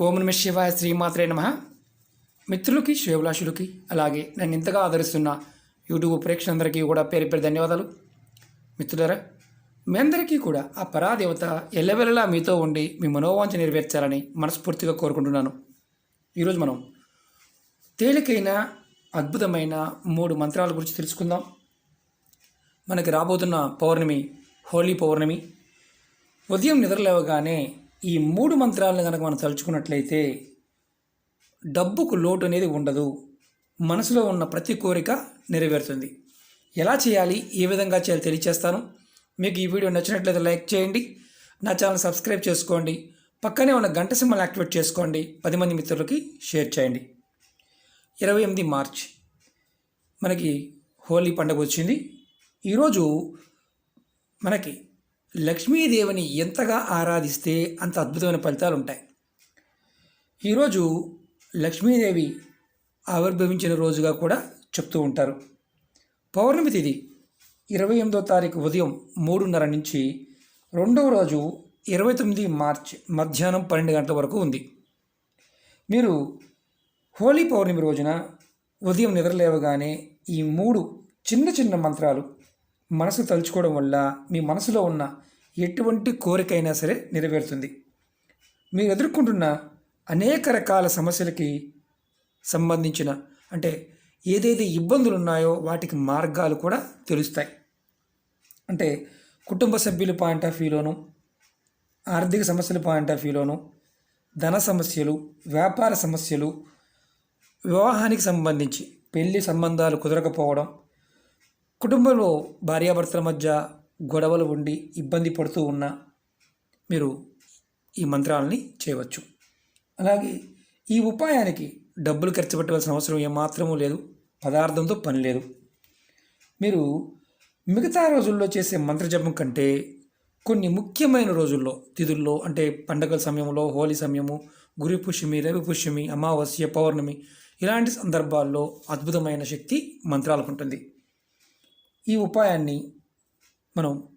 ఓం నమ శివాయ శ్రీమాత్రే నమ. మిత్రులకి శివభిలాషులకి అలాగే నన్ను ఇంతగా ఆదరిస్తున్న యూట్యూబ్ ప్రేక్షకులందరికీ కూడా పేరు పేరు ధన్యవాదాలు. మిత్రులరా మీ అందరికీ కూడా ఆ పరాదేవత ఎల్లవెల్లలా మీతో ఉండి మీ మనోవాంఛ నెరవేర్చాలని మనస్ఫూర్తిగా కోరుకుంటున్నాను. ఈరోజు మనం తేలికైన అద్భుతమైన మూడు మంత్రాల గురించి తెలుసుకుందాం. మనకి రాబోతున్న పౌర్ణమి హోలీ పౌర్ణమి. ఉదయం నిద్రలేవగానే ఈ మూడు మంత్రాలను కనుక మనం తలుచుకున్నట్లయితే డబ్బుకు లోటు అనేది ఉండదు. మనసులో ఉన్న ప్రతి కోరిక నెరవేరుతుంది. ఎలా చేయాలి? ఏ విధంగా చేయాలి తెలియచేస్తాను. మీకు ఈ వీడియో నచ్చినట్లయితే లైక్ చేయండి. నా ఛానల్ సబ్స్క్రైబ్ చేసుకోండి. పక్కనే ఉన్న గంట సింబల్ యాక్టివేట్ చేసుకోండి. పది మంది మిత్రులకి షేర్ చేయండి. ఇరవై ఎనిమిది మార్చ్. మనకి హోలీ పండుగ వచ్చింది. ఈరోజు మనకి లక్ష్మీదేవిని ఎంతగా ఆరాధిస్తే అంత అద్భుతమైన ఫలితాలు ఉంటాయి. ఈరోజు లక్ష్మీదేవి ఆవిర్భవించిన రోజుగా కూడా చెప్తూ ఉంటారు. పౌర్ణమి తిథి ఇరవై ఎనిమిదో తారీఖు ఉదయం మూడున్నర నుంచి రెండవ రోజు ఇరవై తొమ్మిది మార్చ్ మధ్యాహ్నం పన్నెండు గంటల వరకు ఉంది. మీరు హోలీ పౌర్ణమి రోజున ఉదయం నిద్రలేవగానే ఈ మూడు చిన్న చిన్న మంత్రాలు మనసు తలుచుకోవడం వల్ల మీ మనసులో ఉన్న ఎటువంటి కోరికైనా సరే నెరవేరుతుంది. మీరు ఎదుర్కొంటున్న అనేక రకాల సమస్యలకి సంబంధించిన అంటే ఏదైతే ఇబ్బందులు ఉన్నాయో వాటికి మార్గాలు కూడా తెలుస్తాయి. అంటే కుటుంబ సభ్యుల పాయింట్ ఆఫ్ వ్యూలోను ఆర్థిక సమస్యల పాయింట్ ఆఫ్ వ్యూలోను ధన సమస్యలు వ్యాపార సమస్యలు వివాహానికి సంబంధించి పెళ్ళి సంబంధాలు కుదరకపోవడం కుటుంబంలో భార్యాభర్తల మధ్య గొడవలు ఉండి ఇబ్బంది పడుతూ ఉన్నా మీరు ఈ మంత్రాలని చేయవచ్చు. అలాగే ఈ ఉపాయానికి డబ్బులు ఖర్చు పెట్టవలసిన అవసరం ఏమాత్రమూ లేదు. పదార్థంతో పని లేదు. మీరు మిగతా రోజుల్లో చేసే మంత్రజపం కంటే కొన్ని ముఖ్యమైన రోజుల్లో తిథుల్లో అంటే పండగల సమయంలో హోలీ సమయము గురి పుష్యమి రవి పుష్యమి అమావాస్య పౌర్ణమి ఇలాంటి సందర్భాల్లో అద్భుతమైన శక్తి మంత్రాలకు ఉంటుంది. ఈ ఉపాయాన్ని మనం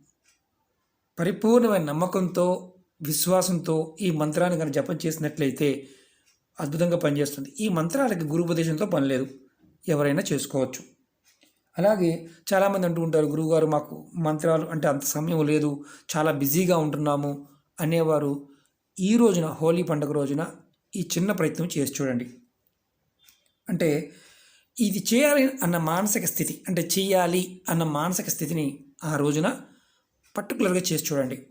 పరిపూర్ణమైన నమ్మకంతో విశ్వాసంతో ఈ మంత్రాన్ని కనుక జపం చేసినట్లయితే అద్భుతంగా పనిచేస్తుంది. ఈ మంత్రాలకి గురుపదేశంతో పని లేదు. ఎవరైనా చేసుకోవచ్చు. అలాగే చాలామంది అంటూ ఉంటారు గురువుగారు మాకు మంత్రాలు అంటే అంత సమయం లేదు. చాలా బిజీగా ఉంటున్నాము. అనేవారు ఈ రోజున హోలీ పండుగ రోజున ఈ చిన్న ప్రయత్నం చేసి చూడండి. అంటే ఇది చేయాలి అన్న మానసిక స్థితి అంటే చేయాలి అన్న మానసిక స్థితిని ఆ రోజున పర్టికులర్గా చేసి చూడండి.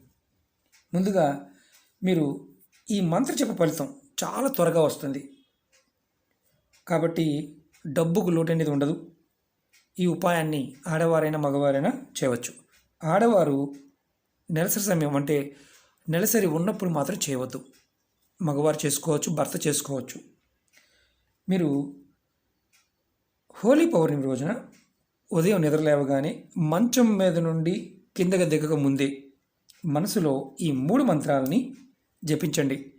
ముందుగా మీరు ఈ మంత్ర చెప్ప ఫలితం చాలా త్వరగా వస్తుంది. కాబట్టి డబ్బుకు లోటు అనేది ఉండదు. ఈ ఉపాయాన్ని ఆడవారైనా మగవారైనా చేయవచ్చు. ఆడవారు నెలసరి సమయం అంటే నెలసరి ఉన్నప్పుడు మాత్రం చేయవద్దు. మగవారు చేసుకోవచ్చు భర్త చేసుకోవచ్చు. మీరు హోలీ పౌర్ణమి రోజున ఉదయం నిద్రలేవగానే మంచం మీద నుండి కిందకి దిగక ముందే మనసులో ఈ మూడు మంత్రాలని జపించండి.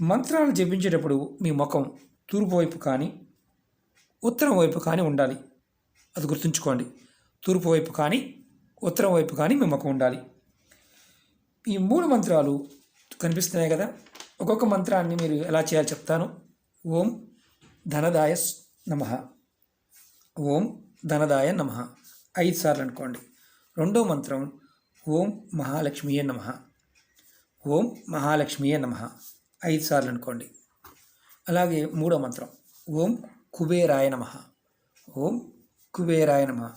మంత్రాలు జపించేటప్పుడు మీ ముఖం తూర్పు వైపు కానీ ఉత్తరం వైపు కానీ ఉండాలి. అది గుర్తుంచుకోండి. తూర్పు వైపు కానీ ఉత్తరం వైపు కానీ మీ ముఖం ఉండాలి. ఈ మూడు మంత్రాలు కనిపిస్తున్నాయి కదా? ఒక్కొక్క మంత్రాన్ని మీరు ఎలా చేయాలో చెప్తాను. ఓం ధనదాయస్ నమ. ఓం ధనదాయ నమ. ఐదు సార్లు అనుకోండి. రెండో మంత్రం ఓం మహాలక్ష్మియే నమ. ఓం మహాలక్ష్మియే నమ. ఐదు సార్లు అనుకోండి. అలాగే మూడో మంత్రం ఓం కుబేరాయ నమ. ఓం కుబేరాయ నమ.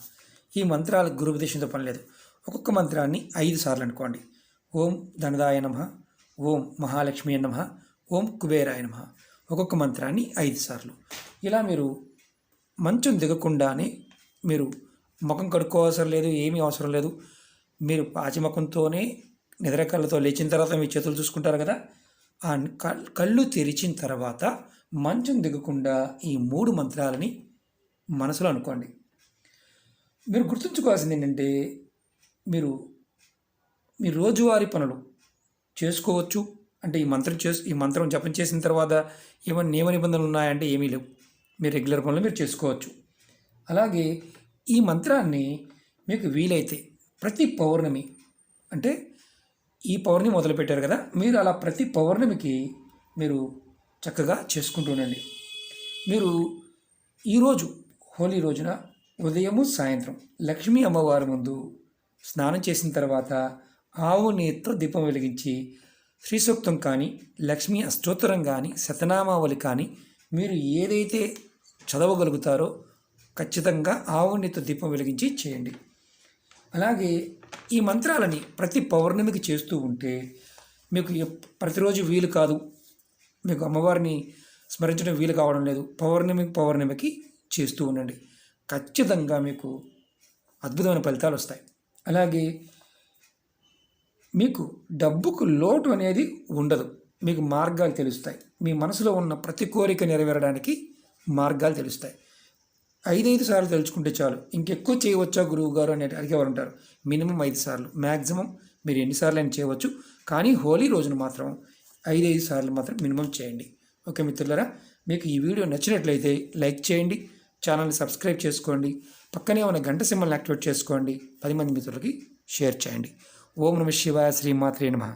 ఈ మంత్రాల గురుపదేశంతో పని లేదు. ఒక్కొక్క మంత్రాన్ని ఐదు సార్లు అనుకోండి. ఓం ధనదాయ నమ. ఓం మహాలక్ష్మి నమ. ఓం కుబేరాయ నమ. ఒక్కొక్క మంత్రాన్ని ఐదు సార్లు. ఇలా మీరు మంచం దిగకుండానే మీరు ముఖం కడుక్కోవసరం లేదు ఏమీ అవసరం లేదు. మీరు పాచిముఖంతోనే నిద్రకళ్ళతో లేచిన తర్వాత మీ చేతులు చూసుకుంటారు కదా? ఆ కల్- కళ్ళు తెరిచిన తర్వాత మంచం దిగకుండా ఈ మూడు మంత్రాలని మనసులో అనుకోండి. మీరు గుర్తుంచుకోవాల్సింది ఏంటంటే మీరు మీ రోజువారీ పనులు చేసుకోవచ్చు. అంటే ఈ మంత్రం చేసు ఈ మంత్రం జపం చేసిన తర్వాత ఏమైనా నియమ నిబంధనలు ఉన్నాయంటే ఏమీ లేవు. మీ రెగ్యులర్ పనులు మీరు చేసుకోవచ్చు. అలాగే ఈ మంత్రాన్ని మీకు వీలైతే ప్రతి పౌర్ణమి అంటే ఈ పౌర్ణమి మొదలుపెట్టారు కదా మీరు అలా ప్రతి పౌర్ణమికి మీరు చక్కగా చేసుకుంటూ ఉండండి. మీరు ఈరోజు హోలీ రోజున ఉదయము సాయంత్రం లక్ష్మీ అమ్మవారి ముందు స్నానం చేసిన తర్వాత ఆవు నేతితో దీపం వెలిగించి శ్రీసూక్తం కానీ లక్ష్మీ అష్టోత్తరం కానీ శతనామావళి కానీ మీరు ఏదైతే చదవగలుగుతారో ఖచ్చితంగా ఆవు దీపం వెలిగించి చేయండి. అలాగే ఈ మంత్రాలని ప్రతి పౌర్ణమికి చేస్తూ ఉంటే మీకు ప్రతిరోజు వీలు కాదు. మీకు అమ్మవారిని స్మరించడం వీలు కావడం లేదు. పౌర్ణమి పౌర్ణమికి చేస్తూ ఉండండి. ఖచ్చితంగా మీకు అద్భుతమైన ఫలితాలు వస్తాయి. అలాగే మీకు డబ్బుకు లోటు అనేది ఉండదు. మీకు మార్గాలు తెలుస్తాయి. మీ మనసులో ఉన్న ప్రతి కోరిక నెరవేరడానికి మార్గాలు తెలుస్తాయి. ఐదైదు సార్లు తెలుసుకుంటే చాలు. ఇంకెక్కువ చేయవచ్చా గురువు గారు అని అడిగేవారు ఉంటారు. మినిమం ఐదు సార్లు. మ్యాక్సిమం మీరు ఎన్నిసార్లు అయినా చేయవచ్చు. కానీ హోలీ రోజున మాత్రం ఐదైదు సార్లు మాత్రం మినిమం చేయండి. ఓకే మిత్రులరా? మీకు ఈ వీడియో నచ్చినట్లయితే లైక్ చేయండి. ఛానల్ని సబ్స్క్రైబ్ చేసుకోండి. పక్కనే ఉన్న గంట సింబల్ని యాక్టివేట్ చేసుకోండి. పది మంది మిత్రులకి షేర్ చేయండి. ఓం నమ శివాయ శ్రీమాత్రే నమ.